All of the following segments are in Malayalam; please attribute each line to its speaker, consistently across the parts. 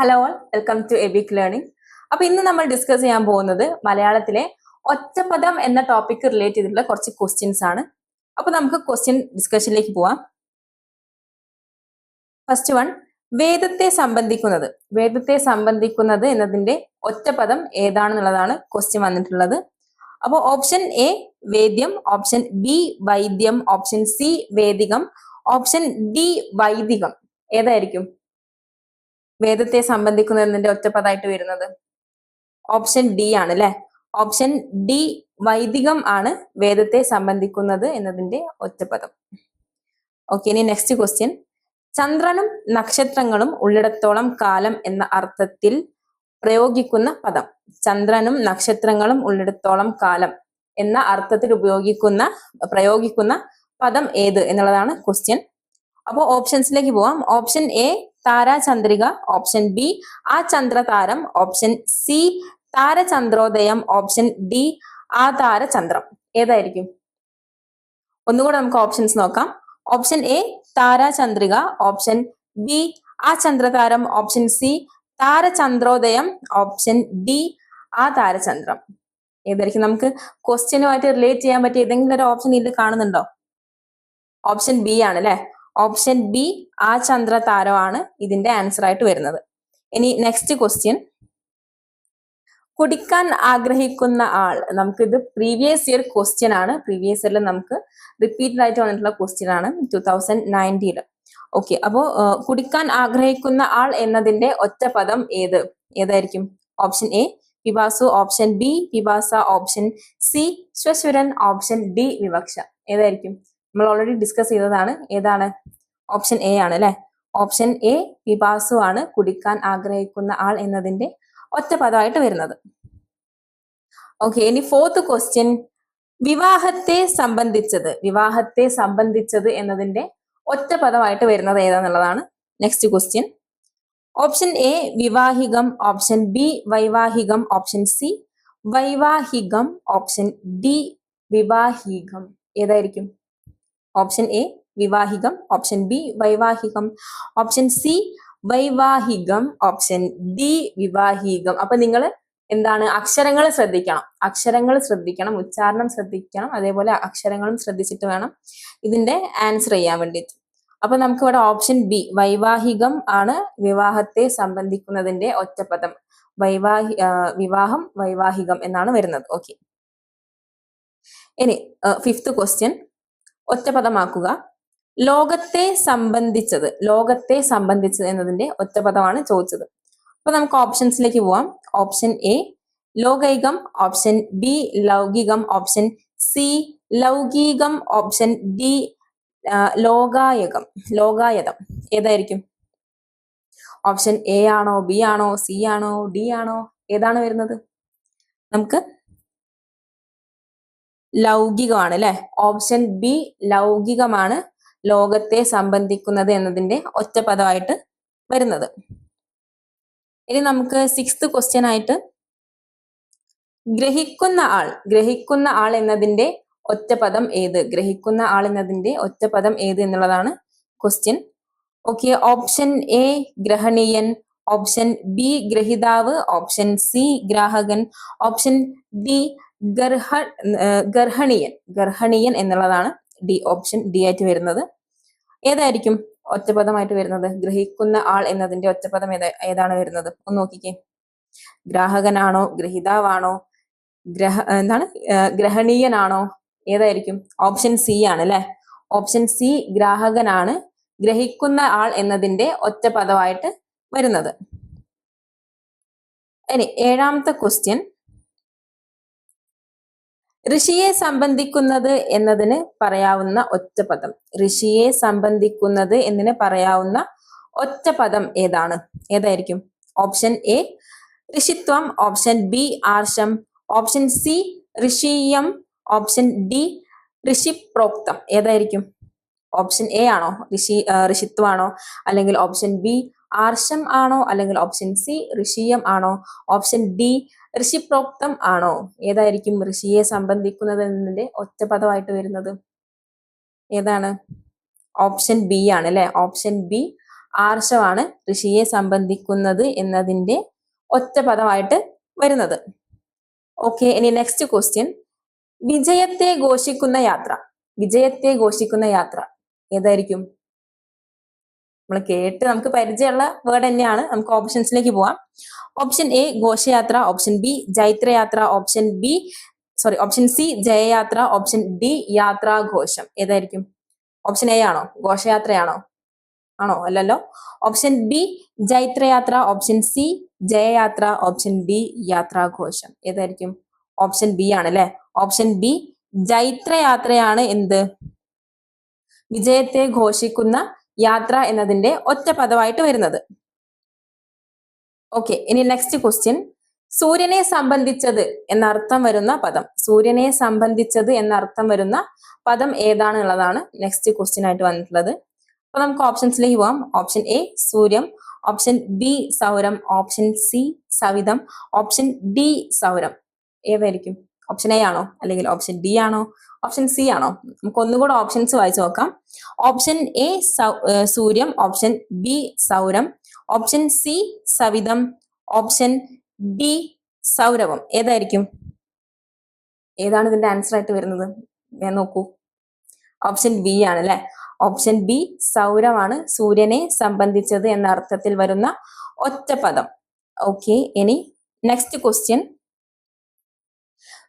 Speaker 1: Hello all welcome to Abic learning അപ്പൊ ഇന്ന് നമ്മൾ ഡിസ്കസ് ചെയ്യാൻ പോകുന്നത് മലയാളത്തിലെ ഒറ്റപദം എന്ന ടോപ്പിക് റിലേറ്റ് ചെയ്തിട്ടുള്ള കുറച്ച് ക്വസ്റ്റ്യൻസ് ആണ്. അപ്പൊ നമുക്ക് ക്വസ്റ്റ്യൻ ഡിസ്കഷനിലേക്ക് പോവാം. ഫസ്റ്റ് വൺ വേദത്തെ സംബന്ധിക്കുന്നത്. വേദത്തെ സംബന്ധിക്കുന്നത് എന്നതിന്റെ ഒറ്റപദം ഏതാണെന്നുള്ളതാണ് ക്വസ്റ്റ്യൻ വന്നിട്ടുള്ളത്. അപ്പോൾ ഓപ്ഷൻ എ വേദ്യം. ഓപ്ഷൻ ബി വൈദ്യം. ഓപ്ഷൻ സി വേദികം. ഓപ്ഷൻ ഡി വൈദികം. ഏതായിരിക്കും? വേദത്തെ സംബന്ധിക്കുന്നതിന്റെ ഒറ്റപ്പതായിട്ട് വരുന്നത്. ഓപ്ഷൻ ഡി ആണ് അല്ലെ ഓപ്ഷൻ ഡി വൈദികം ആണ് വേദത്തെ സംബന്ധിക്കുന്നത് എന്നതിന്റെ ഒറ്റപ്പദം. ഓക്കെ ഇനി നെക്സ്റ്റ് ക്വസ്റ്റ്യൻ. ചന്ദ്രനും നക്ഷത്രങ്ങളും ഉള്ളിടത്തോളം കാലം എന്ന അർത്ഥത്തിൽ പ്രയോഗിക്കുന്ന പദം. ചന്ദ്രനും നക്ഷത്രങ്ങളും ഉള്ളിടത്തോളം കാലം എന്ന അർത്ഥത്തിൽ ഉപയോഗിക്കുന്ന പ്രയോഗിക്കുന്ന പദം ഏത് എന്നുള്ളതാണ് ക്വസ്റ്റ്യൻ. അപ്പോൾ ഓപ്ഷൻസിലേക്ക് പോവാം. ഓപ്ഷൻ എ താരാചന്ദ്രിക ഓപ്ഷൻ ബി ആ ചന്ദ്രതാരം ഓപ്ഷൻ സി താരചന്ദ്രോദയം ഓപ്ഷൻ ഡി ആ താരചന്ദ്രം. ഏതായിരിക്കും? ഒന്നുകൂടെ നമുക്ക് ഓപ്ഷൻസ് നോക്കാം. ഓപ്ഷൻ എ താരാചന്ദ്രിക ഓപ്ഷൻ ബി ആ ചന്ദ്രതാരം ഓപ്ഷൻ സി താരചന്ദ്രോദയം ഓപ്ഷൻ ഡി ആ താരചന്ദ്രം. ഏതായിരിക്കും നമുക്ക്? ക്വസ്റ്റ്യനുമായിട്ട് റിലേറ്റ് ചെയ്യാൻ പറ്റിയ ഏതെങ്കിലും ഒരു ഓപ്ഷൻ ഇതിൽ കാണുന്നുണ്ടോ? ഓപ്ഷൻ ബി ആണ് അല്ലെ? ഓപ്ഷൻ ബി ആ ചന്ദ്ര താരമാണ് ഇതിന്റെ ആൻസർ ആയിട്ട് വരുന്നത്. ഇനി നെക്സ്റ്റ് ക്വസ്റ്റ്യൻ കുടിക്കാൻ ആഗ്രഹിക്കുന്ന ആൾ നമുക്ക് ഇത് പ്രീവിയസ് ഇയർ ക്വസ്റ്റ്യൻ ആണ് പ്രീവിയസ് ഇയറിൽ നമുക്ക് റിപ്പീറ്റഡ് ആയിട്ട് വന്നിട്ടുള്ള ക്വസ്റ്റ്യൻ ആണ് ടു തൗസൻഡ് നയന്റീൽ ഓക്കെ അപ്പോ കുടിക്കാൻ ആഗ്രഹിക്കുന്ന ആൾ എന്നതിന്റെ ഒറ്റ പദം ഏത്? ഏതായിരിക്കും? ഓപ്ഷൻ എ പിബാസു ഓപ്ഷൻ ബി പിബാസ ഓപ്ഷൻ സി ശ്വശുരൻ. ഓപ്ഷൻ ഡി വിവക്ഷ. ഏതായിരിക്കും? നമ്മൾ ഓൾറെഡി ഡിസ്കസ് ചെയ്തതാണ്. ഏതാണ്? ഓപ്ഷൻ എ ആണ് അല്ലെ? ഓപ്ഷൻ എ പിബാസു ആണ് കുടിക്കാൻ ആഗ്രഹിക്കുന്ന ആൾ എന്നതിന്റെ ഒറ്റ പദമായിട്ട് വരുന്നത്. ഓക്കെ ഇനി ഫോർത്ത് ക്വസ്റ്റ്യൻ വിവാഹത്തെ സംബന്ധിച്ചത്. വിവാഹത്തെ സംബന്ധിച്ചത് എന്നതിന്റെ ഒറ്റ പദമായിട്ട് വരുന്നത് ഏതാന്നുള്ളതാണ് നെക്സ്റ്റ് ക്വസ്റ്റ്യൻ ഓപ്ഷൻ എ വിവാഹികം. ഓപ്ഷൻ ബി വൈവാഹികം. ഓപ്ഷൻ സി വൈവാഹികം. ഓപ്ഷൻ ഡി വിവാഹികം. ഏതായിരിക്കും? ഓപ്ഷൻ എ വിവാഹികം. ഓപ്ഷൻ ബി വൈവാഹികം. ഓപ്ഷൻ സി വൈവാഹികം. ഓപ്ഷൻ ഡി വിവാഹികം. അപ്പൊ നിങ്ങൾ എന്താണ്? അക്ഷരങ്ങൾ ശ്രദ്ധിക്കണം. അക്ഷരങ്ങൾ ശ്രദ്ധിക്കണം. ഉച്ചാരണം ശ്രദ്ധിക്കണം. അതേപോലെ അക്ഷരങ്ങളും ശ്രദ്ധിച്ചിട്ട് വേണം ഇതിന്റെ ആൻസർ ചെയ്യാൻ വേണ്ടിയിട്ട്. അപ്പൊ നമുക്ക് ഇവിടെ ഓപ്ഷൻ ബി വൈവാഹികം ആണ് വിവാഹത്തെ സംബന്ധിക്കുന്നതിന്റെ ഒറ്റപ്പദം. വൈവാഹി വിവാഹം വൈവാഹികം എന്നാണ് വരുന്നത്. ഓക്കെ ഇനി ഫിഫ്ത് ക്വസ്റ്റ്യൻ ഒറ്റപദമാക്കുക. ലോകത്തെ സംബന്ധിച്ചത് ലോകത്തെ സംബന്ധിച്ചത് എന്നതിന്റെ ഒറ്റപദമാണ് ചോദിച്ചത്. അപ്പൊ നമുക്ക് ഓപ്ഷൻസിലേക്ക് പോവാം. ഓപ്ഷൻ എ ലോകൈകം. ഓപ്ഷൻ ബി ലൗകികം. ഓപ്ഷൻ സി ലൗകികം. ഓപ്ഷൻ ഡി ലോകായകം. ലോകായതം. ഏതായിരിക്കും? ഓപ്ഷൻ എ ആണോ ബി ആണോ സി ആണോ ഡി ആണോ? ഏതാണ് വരുന്നത്? നമുക്ക് ലൗകികമാണ് അല്ലെ ഓപ്ഷൻ ബി ലൗകികമാണ് ലോകത്തെ സംബന്ധിക്കുന്നത് എന്നതിന്റെ ഒറ്റ പദമായിട്ട് വരുന്നത്. ഇനി നമുക്ക് സിക്സ്ത് ക്വസ്റ്റ്യൻ ആയിട്ട് ഗ്രഹിക്കുന്ന ആൾ ഗ്രഹിക്കുന്ന ആൾ എന്നതിന്റെ ഒറ്റപദം ഏത്? ഗ്രഹിക്കുന്ന ആൾ എന്നതിന്റെ ഒറ്റപദം ഏത് എന്നുള്ളതാണ് ക്വസ്റ്റ്യൻ ഓക്കെ ഓപ്ഷൻ എ ഗ്രഹണീയൻ ഓപ്ഷൻ ബി ഗ്രഹിതാവ് ഓപ്ഷൻ സി ഗ്രാഹകൻ ഓപ്ഷൻ ഡി ഗർഹ ഗർഹണീയൻ ഗർഹണീയൻ എന്നുള്ളതാണ് ഡി ഓപ്ഷൻ ഡി ആയിട്ട് വരുന്നത്. ഏതായിരിക്കും ഒറ്റപദമായിട്ട് വരുന്നത്? ഗ്രഹിക്കുന്ന ആൾ എന്നതിന്റെ ഒറ്റപദം ഏതാ ഏതാണ് വരുന്നത്? ഒന്ന് നോക്കിക്കേ. ഗ്രാഹകനാണോ? ഗ്രഹിതാവാണോ? ഗ്രഹ എന്താണ്? ഗ്രഹണീയനാണോ? ഏതായിരിക്കും? ഓപ്ഷൻ സി ആണ് അല്ലെ? ഓപ്ഷൻ സി ഗ്രാഹകനാണ്. ഗ്രഹിക്കുന്ന ആൾ എന്നതിന്റെ ഒറ്റപദമായിട്ട് വരുന്നത്. ഇനി ഏഴാമത്തെ ക്വസ്റ്റ്യൻ. ഋഷിയെ സംബന്ധിക്കുന്നത് എന്നതിന് പറയാവുന്ന ഒറ്റ പദം. ഋഷിയെ സംബന്ധിക്കുന്നത് എന്നതിന് പറയാവുന്ന ഒറ്റ പദം ഏതാണ്? ഏതായിരിക്കും? ഓപ്ഷൻ എ ഋഷിത്വം. ഓപ്ഷൻ ബി ആർഷം. ഓപ്ഷൻ സി ഋഷീയം. ഓപ്ഷൻ ഡി ഋഷിപ്രോക്തം. ഏതായിരിക്കും? ഓപ്ഷൻ എ ആണോ? ഋഷി ഋഷിത്വമാണോ? അല്ലെങ്കിൽ ഓപ്ഷൻ ബി ആർഷം ആണോ അല്ലെങ്കിൽ ഓപ്ഷൻ സി ഋഷീയം ആണോ? ഓപ്ഷൻ ഡി ഋഷിപ്രോക്തം ആണോ? ഏതായിരിക്കും ഋഷിയെ സംബന്ധിക്കുന്നത് എന്നതിന്റെ ഒറ്റപദമായിട്ട് വരുന്നത്? ഏതാണ്? ഓപ്ഷൻ ബി ആണ് അല്ലെ? ഓപ്ഷൻ ബി ആർഷമാണ് ഋഷിയെ സംബന്ധിക്കുന്നത് എന്നതിന്റെ ഒറ്റ പദമായിട്ട് വരുന്നത്. ഓക്കെ ഇനി നെക്സ്റ്റ് ക്വസ്റ്റ്യൻ. വിജയത്തെ ഘോഷിക്കുന്ന യാത്ര. വിജയത്തെ ഘോഷിക്കുന്ന യാത്ര. ഏതായിരിക്കും? നമ്മൾ കേട്ട് നമുക്ക് പരിചയമുള്ള വേർഡ് തന്നെയാണ്. നമുക്ക് ഓപ്ഷൻസിലേക്ക് പോവാം. ഓപ്ഷൻ എ ഘോഷയാത്ര. Option B ജൈത്രയാത്ര. Option B sorry option C ജയയാത്ര. Option D യാത്രാഘോഷം. ഏതായിരിക്കും? ഓപ്ഷൻ എ ആണോ? ഘോഷയാത്രയാണോ? ആണോ? അല്ലല്ലോ. ഓപ്ഷൻ ബി ജൈത്രയാത്ര. ഓപ്ഷൻ സി ജയയാത്ര. ഓപ്ഷൻ ഡി യാത്രാഘോഷം. ഏതായിരിക്കും? ഓപ്ഷൻ ബി ആണ് അല്ലെ? ഓപ്ഷൻ ബി ജൈത്രയാത്രയാണ് എന്ത്? വിജയത്തെ ഘോഷിക്കുന്ന യാത്ര എന്നതിന്റെ ഒറ്റ പദമായിട്ട് വരുന്നത്. ഓക്കെ ഇനി നെക്സ്റ്റ് ക്വസ്റ്റ്യൻ സൂര്യനെ സംബന്ധിച്ചത് എന്നർത്ഥം വരുന്ന പദം. സൂര്യനെ സംബന്ധിച്ചത് എന്നർത്ഥം വരുന്ന പദം ഏതാണ് ഉള്ളതാണ് നെക്സ്റ്റ് ക്വസ്റ്റ്യൻ ആയിട്ട് വന്നിട്ടുള്ളത്. അപ്പൊ നമുക്ക് ഓപ്ഷൻസിലേക്ക് പോവാം. ഓപ്ഷൻ എ സൂര്യം. ഓപ്ഷൻ ബി സൗരം. ഓപ്ഷൻ സി സവിതം ഓപ്ഷൻ ഡി സൗരം. ഏതായിരിക്കും? ഓപ്ഷൻ എ ആണോ? അല്ലെങ്കിൽ ഓപ്ഷൻ ബി ആണോ? ഓപ്ഷൻ സി ആണോ? നമുക്ക് ഒന്നുകൂടെ ഓപ്ഷൻസ് വായിച്ചു നോക്കാം. ഓപ്ഷൻ എ സൂര്യം ഓപ്ഷൻ ബി സൗരം ഓപ്ഷൻ സി സവിതം ഓപ്ഷൻ ഡി സൗരവം. ഏതായിരിക്കും? ഏതാണ് ഇതിന്റെ ആൻസർ ആയിട്ട് വരുന്നത്? ഞാൻ നോക്കൂ. ഓപ്ഷൻ ബി ആണ് അല്ലെ? ഓപ്ഷൻ ബി സൗരമാണ് സൂര്യനെ സംബന്ധിച്ചത് എന്ന അർത്ഥത്തിൽ വരുന്ന ഒറ്റ പദം. ഓക്കെ ഇനി നെക്സ്റ്റ് ക്വസ്റ്റ്യൻ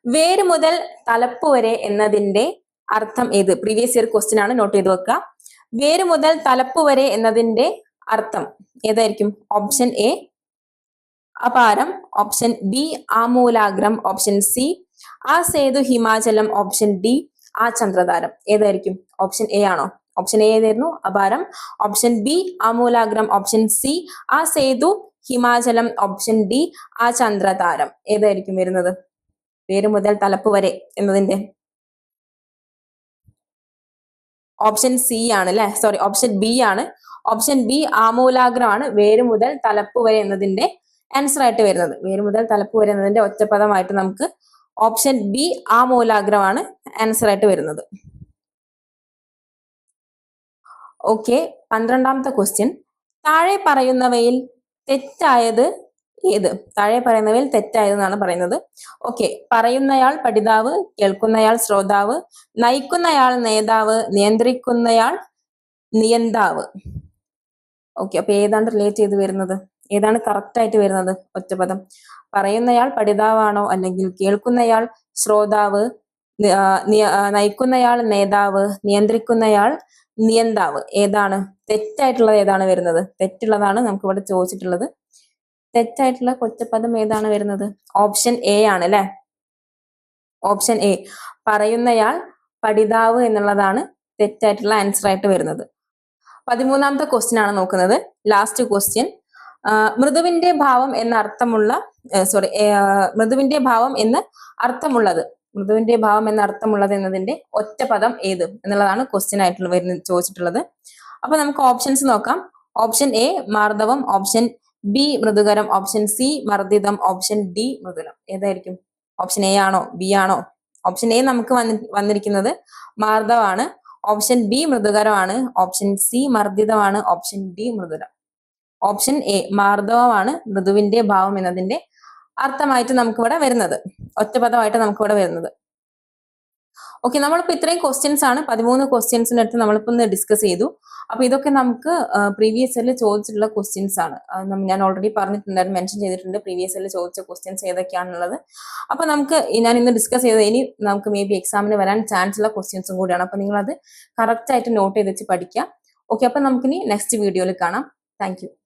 Speaker 1: വേര് മുതൽ തലപ്പ് വരെ എന്നതിന്റെ അർത്ഥം ഏത്? പ്രീവിയസ് ഇയർ ക്വസ്റ്റ്യൻ ആണ് നോട്ട് ചെയ്ത് വെക്കുക. വേര് മുതൽ തലപ്പ് വരെ എന്നതിന്റെ അർത്ഥം ഏതായിരിക്കും? ഓപ്ഷൻ എ അപാരം. ഓപ്ഷൻ ബി ആമൂലാഗ്രം. ഓപ്ഷൻ സി ആ സേതു ഹിമാചലം. ഓപ്ഷൻ ഡി ആ ചന്ദ്രതാരം. ഏതായിരിക്കും? ഓപ്ഷൻ എ ആണോ? ഓപ്ഷൻ എ ഏതായിരുന്നു? അപാരം. ഓപ്ഷൻ ബി ആമൂലാഗ്രം. ഓപ്ഷൻ സി ആ സേതു ഹിമാചലം. ഓപ്ഷൻ ഡി ആ ചന്ദ്രതാരം. ഏതായിരിക്കും വരുന്നത്? പേര് മുതൽ തലപ്പ് വരെ എന്നതിന്റെ ഓപ്ഷൻ സി ആണ് അല്ലെ സോറി ഓപ്ഷൻ ബി ആണ്. ഓപ്ഷൻ ബി ആമൂലാഗ്രമാണ് വേര് മുതൽ തലപ്പ് വരെ എന്നതിന്റെ ആൻസർ ആയിട്ട് വരുന്നത്. വേര് മുതൽ തലപ്പ് വരെ എന്നതിന്റെ ഒറ്റപ്പദമായിട്ട് നമുക്ക് ഓപ്ഷൻ ബി ആമൂലാഗ്രമാണ് ആൻസർ ആയിട്ട് വരുന്നത്. ഓക്കെ പന്ത്രണ്ടാമത്തെ ക്വസ്റ്റ്യൻ താഴെ പറയുന്നവയിൽ തെറ്റായത് ഏത്? താഴെ പറയുന്നവയിൽ തെറ്റായതെന്നാണ് പറയുന്നത്. ഓക്കെ പറയുന്നയാൾ പഠിതാവ് കേൾക്കുന്നയാൾ ശ്രോതാവ് നയിക്കുന്നയാൾ നേതാവ് നിയന്ത്രിക്കുന്നയാൾ നിയന്താവ്. ഓക്കെ അപ്പൊ ഏതാണ് റിലേറ്റ് ചെയ്ത് വരുന്നത്? ഏതാണ് കറക്റ്റ് ആയിട്ട് വരുന്നത്? ഒറ്റപദം പറയുന്നയാൾ പഠിതാവാണോ അല്ലെങ്കിൽ കേൾക്കുന്നയാൾ ശ്രോതാവ് നയിക്കുന്നയാൾ നേതാവ് നിയന്ത്രിക്കുന്നയാൾ നിയന്താവ്. ഏതാണ്? തെറ്റായിട്ടുള്ളത് ഏതാണ് വരുന്നത്? തെറ്റുള്ളതാണ് നമുക്ക് ഇവിടെ ചോദിച്ചിട്ടുള്ളത്. തെറ്റായിട്ടുള്ള കൊറ്റപ്പദം ഏതാണ് വരുന്നത്? ഓപ്ഷൻ എ ആണ് അല്ലെ? Option A. പറയുന്നയാൾ പഠിതാവ് എന്നുള്ളതാണ് തെറ്റായിട്ടുള്ള ആൻസർ ആയിട്ട് വരുന്നത്. പതിമൂന്നാമത്തെ ക്വസ്റ്റ്യൻ ആണ് നോക്കുന്നത്. ലാസ്റ്റ് ക്വസ്റ്റ്യൻ മൃദുവിന്റെ ഭാവം എന്ന അർത്ഥമുള്ള സോറി മൃദുവിന്റെ ഭാവം എന്ന് അർത്ഥമുള്ളത്. മൃദുവിന്റെ ഭാവം എന്ന അർത്ഥമുള്ളത് എന്നതിന്റെ ഒറ്റ പദം ഏത് എന്നുള്ളതാണ് ക്വസ്റ്റ്യൻ ആയിട്ടുള്ള വരുന്നത് ചോദിച്ചിട്ടുള്ളത്. അപ്പൊ നമുക്ക് ഓപ്ഷൻസ് നോക്കാം. ഓപ്ഷൻ എ മാർദ്ദവം ഓപ്ഷൻ ബി മൃദുകരം. ഓപ്ഷൻ സി മർദ്ദിതം. ഓപ്ഷൻ ഡി മൃദുലം ഏതായിരിക്കും? ഓപ്ഷൻ എ ആണോ? ബി ആണോ? ഓപ്ഷൻ എ നമുക്ക് വന്നി വന്നിരിക്കുന്നത് മാർദ്ദവാണ് ഓപ്ഷൻ ബി മൃദുകരമാണ്. ഓപ്ഷൻ സി മർദ്ദിതമാണ്. ഓപ്ഷൻ ഡി മൃദുലം ഓപ്ഷൻ എ മാർദ്ദവമാണ്. മൃദുവിന്റെ ഭാവം എന്നതിന്റെ അർത്ഥമായിട്ട് നമുക്കിവിടെ വരുന്നത്. ഒറ്റപദമായിട്ട് നമുക്കിവിടെ വരുന്നത്. ഓക്കെ നമ്മളിപ്പോൾ ഇത്രയും ക്വസ്റ്റ്യൻസ് ആണ്. പതിമൂന്ന് ക്വസ്റ്റ്യൻസിനടുത്ത് അടുത്ത് നമ്മളിപ്പോ ഒന്ന് ഡിസ്കസ് ചെയ്തു. അപ്പോൾ ഇതൊക്കെ നമുക്ക് പ്രീവിയസ് ഇയറിൽ ചോദിച്ചിട്ടുള്ള ക്വസ്റ്റ്യൻസ് ആണ്. ഞാൻ ഓൾറെഡി പറഞ്ഞിട്ടുണ്ടായിരുന്നു മെൻഷൻ ചെയ്തിട്ടുണ്ട് പ്രീവിയസ് ഇയറിൽ ചോദിച്ച ക്വസ്റ്റ്യൻസ് ഏതൊക്കെയാണുള്ളത് അപ്പോൾ നമുക്ക് ഞാൻ ഇന്ന് ഡിസ്കസ് ചെയ്ത ഇനി നമുക്ക് മേ ബി എക്സാമിന് വരാൻ ചാൻസ് ഉള്ള ക്വസ്റ്റ്യൻസും കൂടിയാണ്. അപ്പോൾ നിങ്ങളത് കറക്റ്റായിട്ട് നോട്ട് ചെയ്ത് വെച്ച് പഠിക്കുക. ഓക്കെ അപ്പോൾ നമുക്കിനി നെക്സ്റ്റ് വീഡിയോയിൽ കാണാം. താങ്ക്